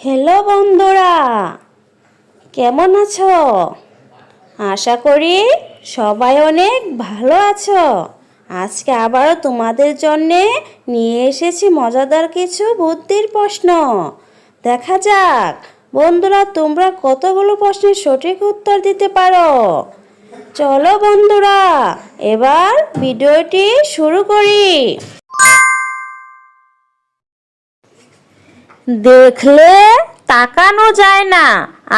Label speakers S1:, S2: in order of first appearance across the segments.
S1: Hello বন্ধুরা, কেমন আছো? আশা করি সবাই অনেক ভালো আছো। আজকে আবারও তোমাদের জন্যে নিয়ে এসেছি মজাদার কিছু বুদ্ধির প্রশ্ন। দেখা যাক, বন্ধুরা, তোমরা কতগুলো প্রশ্নের সঠিক উত্তর দিতে পারো? চলো বন্ধুরা, এবার ভিডিওটি শুরু করি। দেখলে তাকানো যায় না,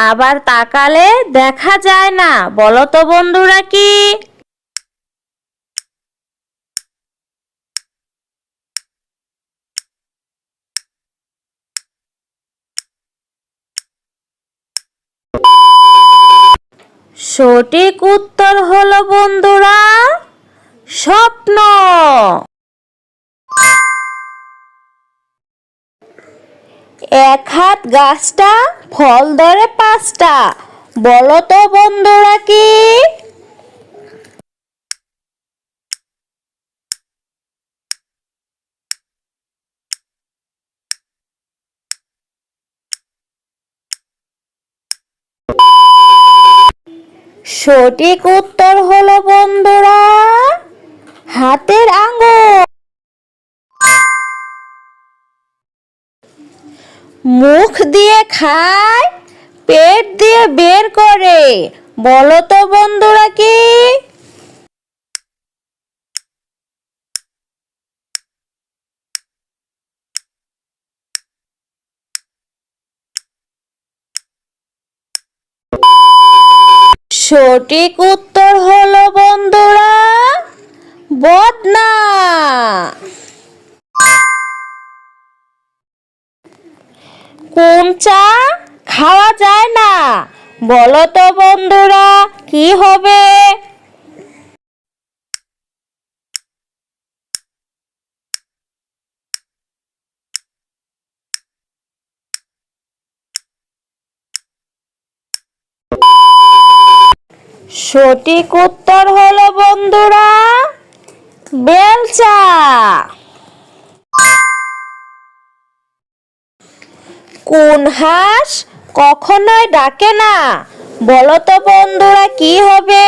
S1: আবার তাকালে দেখা যায় না, বলো তো বন্ধুরা কি? সঠিক উত্তর হলো বন্ধুরা, স্বপ্ন। এক হাত গাছটা, ফল ধরে পাঁচটা। বলো তো বন্ধুরা কি? সঠিক উত্তর হলো বন্ধুরা, হাতের আঙ্গুল মুখ দিয়ে খায়, পেট দিয়ে বের করে। বলো তো বন্ধুরা কি? সঠিক উত্তর হলো বন্ধুরা, বদনা। কোন চা খাওয়া যায় না? বলো তো বন্ধুরা, কি হবে? সঠিক উত্তর হলো বন্ধুরা বেলচা কোন হাঁস কখনোই ডাকে না? বলো তো বন্ধুরা, কি হবে?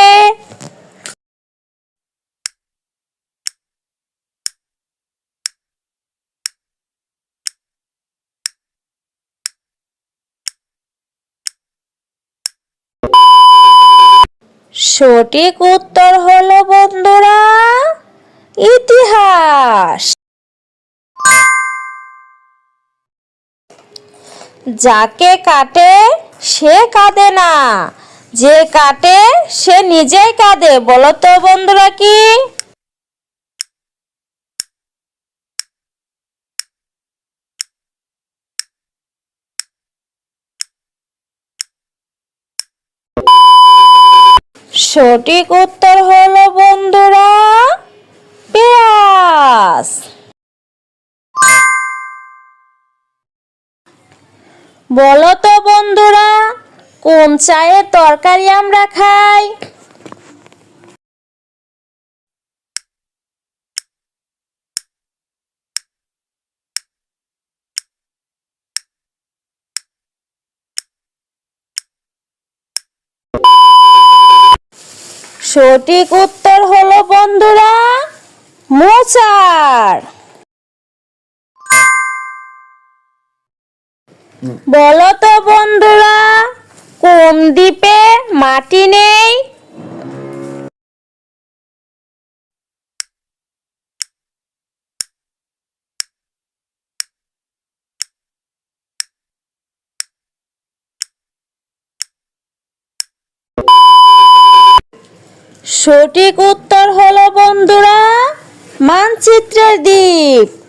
S1: সঠিক উত্তর হলো বন্ধুরা, ইতিহাস। যাকে কাটে সে কাঁদে না, যে কাটে সে নিজেই কাঁদে, বলো তো বন্ধুরা কি? সঠিক উত্তর হলো বন্ধুরা বলো তো বন্ধুরা কোন চায়ের তরকারি আমরা খাই? সঠিক উত্তর হলো বন্ধুরা মোচার। বলো তো বন্ধুরা কোন দ্বীপে মাটি নেই? সঠিক উত্তর হলো বন্ধুরা মানচিত্রের দ্বীপ।